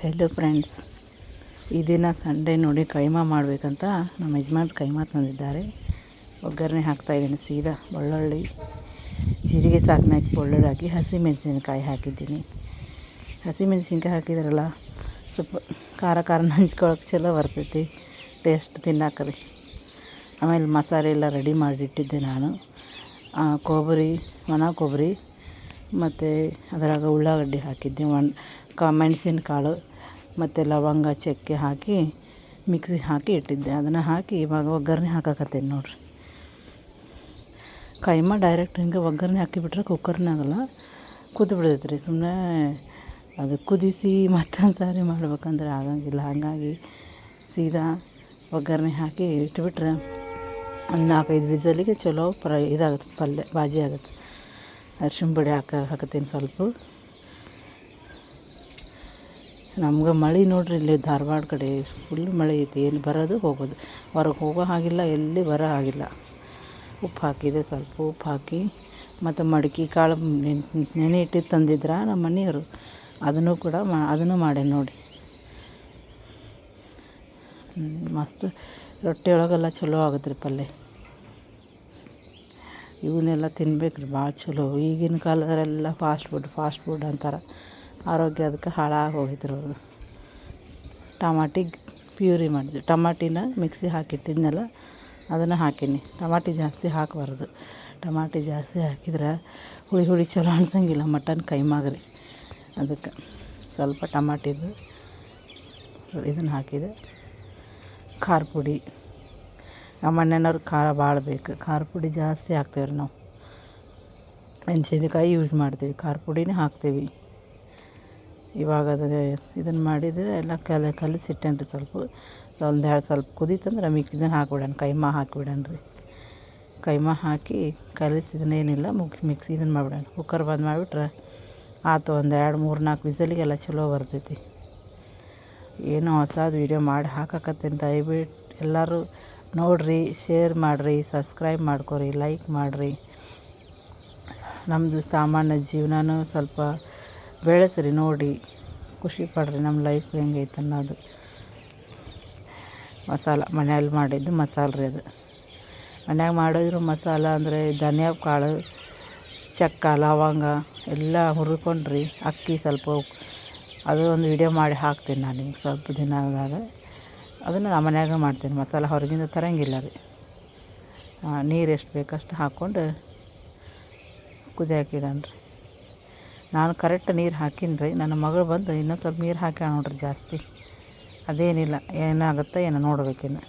Hello friends ಈ ದಿನ Sunday ನೋಡಿ ಕೈಮಾ ಮಾಡಬೇಕಂತ ನಮ್ಮ ಯಜಮಾನ್ ಕೈಮಾ ತಂದಿದ್ದಾರೆ. ಒಗ್ಗರಣೆ ಹಾಕ್ತಾಯಿದ್ದೀನಿ ಸೀದಾ ಬೆಳ್ಳುಳ್ಳಿ ಜೀರಿಗೆ ಸಾಸಿವೆ ಹಾಕಿ ಬೆಳ್ಳುಳ್ಳಿ ಹಾಕಿ ಹಸಿಮೆಣಸಿನಕಾಯಿ ಹಾಕಿದ್ದೀನಿ. ಹಸಿಮೆಣಸಿನ್ಕಾಯಿ ಹಾಕಿದ್ರಲ್ಲ, ಸ್ವಲ್ಪ ಖಾರ ಖಾರ ನಂಚ್ಕೊಳಕ್ಕೆ ಚಲೋ ಬರ್ತೈತಿ ಟೇಸ್ಟ್ ತಿನ್ನಾಕ್ರಿ. ಆಮೇಲೆ ಮಸಾಲೆ ಎಲ್ಲ ರೆಡಿ ಮಾಡಿಟ್ಟಿದ್ದೆ ನಾನು. ಕೊಬ್ಬರಿ, ಒಣ ಕೊಬ್ಬರಿ, ಮತ್ತು ಅದರಾಗ ಉಳ್ಳಾಗಡ್ಡಿ ಹಾಕಿದ್ದೆ. ಒಣ ಕ ಮೆಣಸಿನಕಾಳು ಮತ್ತು ಲವಂಗ ಚಕ್ಕೆ ಹಾಕಿ ಮಿಕ್ಸಿ ಹಾಕಿ ಇಟ್ಟಿದ್ದೆ. ಅದನ್ನು ಹಾಕಿ ಇವಾಗ ಒಗ್ಗರಣೆ ಹಾಕಕತ್ತೀನಿ ನೋಡಿರಿ. ಕೈಮ ಡೈರೆಕ್ಟ್ ಹಿಂಗೆ ಒಗ್ಗರಣೆ ಹಾಕಿಬಿಟ್ರೆ ಕುಕ್ಕರ್ನಾಗಲ್ಲ ಕುದ್ದು ಬಿಡ್ತೈತೆ ರೀ ಸುಮ್ಮನೆ ಅದು ಕುದಿಸಿ ಮತ್ತೊಂದು ಸಾರಿ ಮಾಡ್ಬೇಕಂದ್ರೆ ಆಗಂಗಿಲ್ಲ. ಹಾಗಾಗಿ ಸೀದಾ ಒಗ್ಗರಣೆ ಹಾಕಿ ಇಟ್ಬಿಟ್ರೆ ಒಂದು ನಾಲ್ಕೈದು ವಿಸಲಿಗೆ ಚಲೋ ಪ್ರ ಇದಾಗುತ್ತೆ ಪಲ್ಯ, ಬಾಜಿ ಆಗುತ್ತೆ. ಅರ್ಶಿಣ ಪುಡಿ ಹಾಕ ಹಾಕತ್ತೀನಿ ಸ್ವಲ್ಪ. ನಮ್ಗೆ ಮಳೆ ನೋಡ್ರಿ, ಇಲ್ಲಿ ಧಾರವಾಡ ಕಡೆ ಫುಲ್ ಮಳೆ ಐತಿ. ಏನು ಬರೋದು ಹೋಗೋದು. ಹೊರಗೆ ಹೋಗೋ ಹಾಗಿಲ್ಲ, ಎಲ್ಲಿ ಬರೋ ಹಾಗಿಲ್ಲ. ಉಪ್ಪು ಹಾಕಿದೆ, ಸ್ವಲ್ಪ ಉಪ್ಪು ಹಾಕಿ, ಮತ್ತು ಮಡಕೆ ಕಾಳು ನೆನೆ ಇಟ್ಟು ತಂದಿದ್ರ ನಮ್ಮ ಮನೆಯವರು. ಅದನ್ನು ಕೂಡ ಮಾ, ಅದನ್ನು ಮಾಡೇ ನೋಡಿ. ಮಸ್ತ್. ರೊಟ್ಟಿ ಒಳಗೆಲ್ಲ ಚಲೋ ಆಗುತ್ತೆ ರೀ ಪಲ್ಯ ಇವನ್ನೆಲ್ಲ ತಿನ್ಬೇಕು ರೀ ಭಾಳ ಚಲೋ. ಈಗಿನ ಕಾಲದಲ್ಲೆಲ್ಲ ಫಾಸ್ಟ್ ಫುಡ್ ಫಾಸ್ಟ್ ಫುಡ್ ಅಂತಾರೆ. ಆರೋಗ್ಯ ಅದಕ್ಕೆ ಹಾಳಾಗಿ ಹೋಗಿದ್ರು ಅವರು. ಟಮಾಟಿಗೆ ಟಮಾಟಿ ಪ್ಯೂರಿ ಮಾಡಿದ್ವಿ. ಟಮಾಟಿನ ಮಿಕ್ಸಿ ಹಾಕಿಟ್ಟಿದ್ನಲ್ಲ, ಅದನ್ನು ಹಾಕಿನಿ. ಟಮಾಟಿ ಜಾಸ್ತಿ ಹಾಕಬಾರ್ದು. ಟಮಾಟಿ ಜಾಸ್ತಿ ಹಾಕಿದ್ರೆ ಹುಳಿ ಹುಳಿ ಚಲೋ ಅನ್ಸಂಗಿಲ್ಲ, ಮಟನ್ ಕೈಮಾಗ್ರಿ ಅದಕ್ಕೆ ಸ್ವಲ್ಪ ಟಮಾಟಿದು ಇದನ್ನು ಹಾಕಿದೆ. ಖಾರ ಪುಡಿ. ನಮ್ಮ ಅಣ್ಣನವ್ರು ಖಾರ ಭಾಳ ಬೇಕು. ಖಾರ ಪುಡಿ ಜಾಸ್ತಿ ಹಾಕ್ತೇವೆ ರೀ ನಾವು. ಮೆಣಸಿನ್ಕಾಯಿ ಯೂಸ್ ಮಾಡ್ತೀವಿ. ಖಾರ ಪುಡಿನೇ ಹಾಕ್ತೀವಿ. ಇವಾಗ ಅದು ಇದನ್ನು ಮಾಡಿದರೆ ಎಲ್ಲ ಕಲ ಕಲಸಿಟ್ಟೇನ್ರಿ ರೀ ಸ್ವಲ್ಪ. ಒಂದು ಎರಡು ಸ್ವಲ್ಪ ಕುದೀತಂದ್ರೆ ಮಿಕ್ ಇದನ್ನು ಹಾಕ್ಬಿಡೋಣ ಕೈಮಾ ಹಾಕಿಬಿಡೋಣ ಕೈಮಾ ಹಾಕಿ ಕಲಿಸಿದನೇನಿಲ್ಲ ಮುಗಿಸಿ ಮಿಕ್ಸಿ ಇದನ್ನು ಮಾಡ್ಬಿಡೋಣ. ಕುಕ್ಕರ್ ಬಂದ್ ಮಾಡಿಬಿಟ್ರೆ ಆತು ಒಂದು ಎರಡು ಮೂರು ನಾಲ್ಕು ವಿಸಲಿಗೆಲ್ಲ ಚಲೋ ಬರ್ತೈತಿ. ಏನೋ ಹೊಸದು ವೀಡಿಯೋ ಮಾಡಿ ಹಾಕಕತ್ತೇನೆ ದಯವಿಟ್ಟು ಎಲ್ಲರೂ ನೋಡಿರಿ ಶೇರ್ ಮಾಡಿರಿ ಸಬ್ಸ್ಕ್ರೈಬ್ ಮಾಡ್ಕೊರಿ ಲೈಕ್ ಮಾಡಿರಿ. ನಮ್ಮದು ಸಾಮಾನ್ಯ ಜೀವನನೂ ಸ್ವಲ್ಪ ಬೆಳೆಸ್ರಿ ನೋಡಿ. ಖುಷಿ ಪಡ್ರಿ ನಮ್ಮ ಲೈಫ್ ಹೆಂಗೈತೆ ಅನ್ನೋದು. ಮಸಾಲ, ಮನೆಯಲ್ಲಿ ಮಾಡಿದ್ದು ಮಸಾಲ ರೀ ಅದು. ಮನ್ಯಾಗ ಮಾಡಿದ್ರು ಮಸಾಲ ಅಂದರೆ ಧನಿಯಾ ಕಾಳು, ಚಕ್ಕ, ಲವಂಗ ಎಲ್ಲ ಹುರ್ಕೊಂಡ್ರಿ, ಅಕ್ಕಿ ಸ್ವಲ್ಪ ಅದು ಒಂದು ವಿಡಿಯೋ ಮಾಡಿ ಹಾಕ್ತೀನಿ ನಾನು ನಿಮ್ಗೆ ಸ್ವಲ್ಪ ದಿನ ಆದಾಗ. ಅದನ್ನು ನಾನು ಮನ್ಯಾಗ ಮಾಡ್ತೀನಿ. ಮಸಾಲ ಹೊರಗಿಂದ ತರಂಗಿಲ್ಲ ರೀ. ನೀರು ಎಷ್ಟು ಬೇಕಷ್ಟು ಹಾಕ್ಕೊಂಡು ಕುದಿಯಾಕಿಡಣ್ರಿ ನಾನು ಕರೆಕ್ಟ್ ನೀರು ಹಾಕೀನಿ ರೀ ನನ್ನ ಮಗಳು ಬಂದು ಇನ್ನೊಂದು ಸ್ವಲ್ಪ ನೀರು ಹಾಕ್ಯಾಳ ನೋಡ್ರಿ ಜಾಸ್ತಿ. ಅದೇನಿಲ್ಲ, ಏನಾಗುತ್ತೆ ಏನೋ ನೋಡ್ಬೇಕಿನ್ನು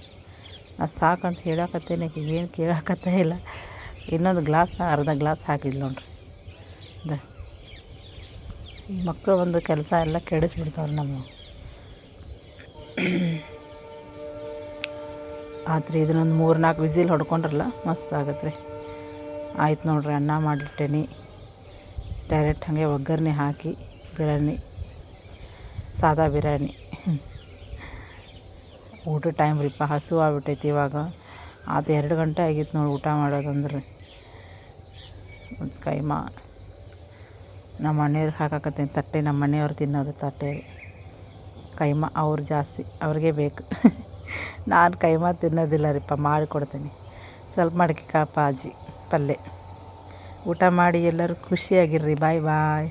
ಅದು ಸಾಕಂತ ಹೇಳಕತ್ತೇನೆ ಆಕಿಗೆ ಏನು ಕೇಳಕತ್ತೇ ಇಲ್ಲ. ಇನ್ನೊಂದು ಗ್ಲಾಸ್, ಅರ್ಧ ಗ್ಲಾಸ್ ಹಾಕಿದ್ಲು ನೋಡ್ರಿ. ದ, ಈ ಮಕ್ಕಳು ಒಂದು ಕೆಲಸ ಎಲ್ಲ ಕೆಡಿಸ್ಬಿಡ್ತಾವ್ರಿ ನಮ್ಮ. ಆತ್ರಿ, ಇದನ್ನೊಂದು ಮೂರು ನಾಲ್ಕು ವಿಸಿಲ್ ಹೊಡ್ಕೊಂಡ್ರಲ್ಲ, ಮಸ್ತ್ ಆಗತ್ತೆ ರೀ ಆಯ್ತು ನೋಡ್ರಿ, ಅನ್ನ ಮಾಡಿಟ್ಟೇನಿ. ಡೈರೆಕ್ಟ್ ಹಾಗೆ ಒಗ್ಗರಣೆ ಹಾಕಿ ಬಿರಿಯಾನಿ, ಸಾದಾ ಬಿರಿಯಾನಿ. ಊಟ ಟೈಮ್ ರೀಪ್ಪ ಹಸು ಆಗ್ಬಿಟ್ಟೈತಿ ಇವಾಗ. ಅದು ಎರಡು ಗಂಟೆ ಆಗಿತ್ತು ನೋಡಿ ಊಟ ಮಾಡೋದಂದ್ರೆ. ಒಂದು ಕೈಮಾ ನಮ್ಮ ಮನೆಯವ್ರಿಗೆ ಹಾಕಾಕತ್ತೀನಿ. ತಟ್ಟೆ ನಮ್ಮ ಮನೆಯವ್ರು ತಿನ್ನೋದು ತಟ್ಟೆ ಕೈಮಾ ಅವ್ರು ಜಾಸ್ತಿ, ಅವ್ರಿಗೆ ಬೇಕು. ನಾನು ಕೈಮಾ ತಿನ್ನೋದಿಲ್ಲ ರೀಪ್ಪ ಮಾಡಿಕೊಡ್ತೀನಿ ಸ್ವಲ್ಪ ಮಡಕೆ ಕಾಪಾಜಿ ಪಾಜಿ ಪಲ್ಯ ಊಟ ಮಾಡಿ ಎಲ್ಲರೂ ಖುಷಿಯಾಗಿರ್ರಿ. ಬಾಯ್ ಬಾಯ್.